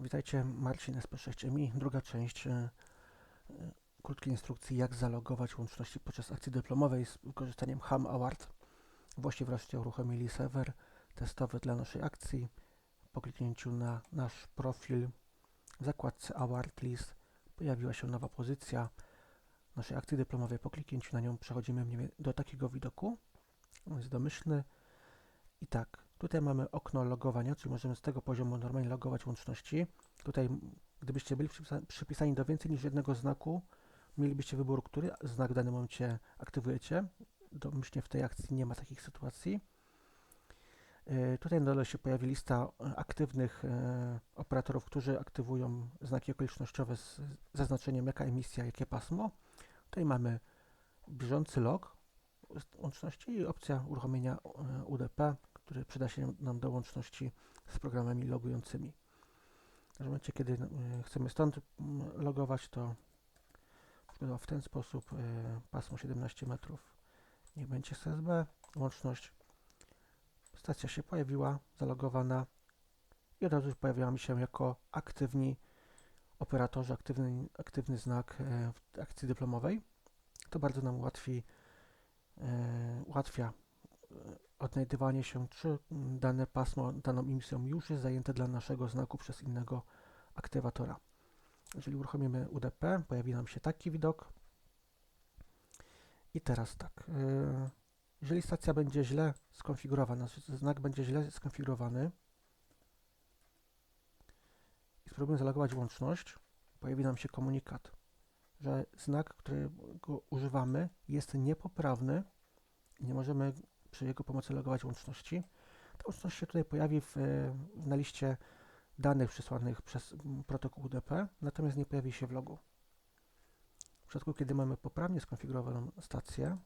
Witajcie, Marcin SP6MI. Druga część e, e, krótkiej instrukcji, jak zalogować łączności podczas akcji dyplomowej z wykorzystaniem Ham Award. Właśnie wreszcie uruchomili serwer testowy dla naszej akcji. Po kliknięciu na nasz profil w zakładce Award List pojawiła się nowa pozycja naszej akcji dyplomowej. Po kliknięciu na nią przechodzimy do takiego widoku. On jest domyślny. I tak, tutaj mamy okno logowania, czyli możemy z tego poziomu normalnie logować łączności. Tutaj, gdybyście byli przypisa- przypisani do więcej niż jednego znaku, mielibyście wybór, który znak w danym momencie aktywujecie. Domyślnie w tej akcji nie ma takich sytuacji. E, Tutaj na dole się pojawi lista e, aktywnych e, operatorów, którzy aktywują znaki okolicznościowe z zaznaczeniem jaka emisja, jakie pasmo. Tutaj mamy bieżący log łączności i opcja uruchomienia UDP, który przyda się nam do łączności z programami logującymi. W momencie, kiedy e, chcemy stąd mm, logować, to w ten sposób e, pasmo 17 metrów niech będzie SSB, łączność. Stacja się pojawiła, zalogowana i od razu pojawiła mi się jako aktywni operatorzy, aktywny, aktywny znak e, w akcji dyplomowej. To bardzo nam ułatwi, ułatwia odnajdywanie się, czy dane pasmo, daną emisją już jest zajęte dla naszego znaku przez innego aktywatora. Jeżeli uruchomimy UDP, pojawi nam się taki widok. I teraz tak, e, jeżeli stacja będzie źle skonfigurowana, znaczy znak będzie źle skonfigurowany i spróbujemy zalogować łączność, pojawi nam się komunikat, że znak, którego używamy jest niepoprawny nie możemy przy jego pomocy logować łączności. Ta łączność się tutaj pojawi w, na liście danych przesłanych przez protokół UDP, natomiast nie pojawi się w logu. W przypadku, kiedy mamy poprawnie skonfigurowaną stację,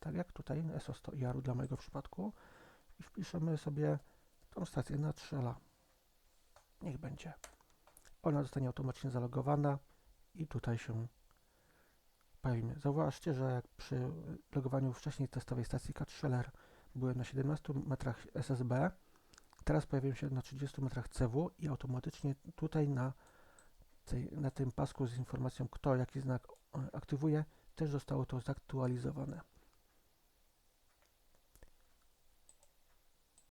tak jak tutaj SO100 IAR dla mojego przypadku, i wpiszemy sobie tą stację na 3L. Niech będzie. Ona zostanie automatycznie zalogowana i tutaj się pojawimy. Zauważcie, że jak przy logowaniu wcześniej testowej stacji K3LR byłem na 17 metrach SSB, teraz pojawiłem się na 30 metrach CW i automatycznie tutaj na, tej, na tym pasku z informacją kto jaki znak e, aktywuje też zostało to zaktualizowane.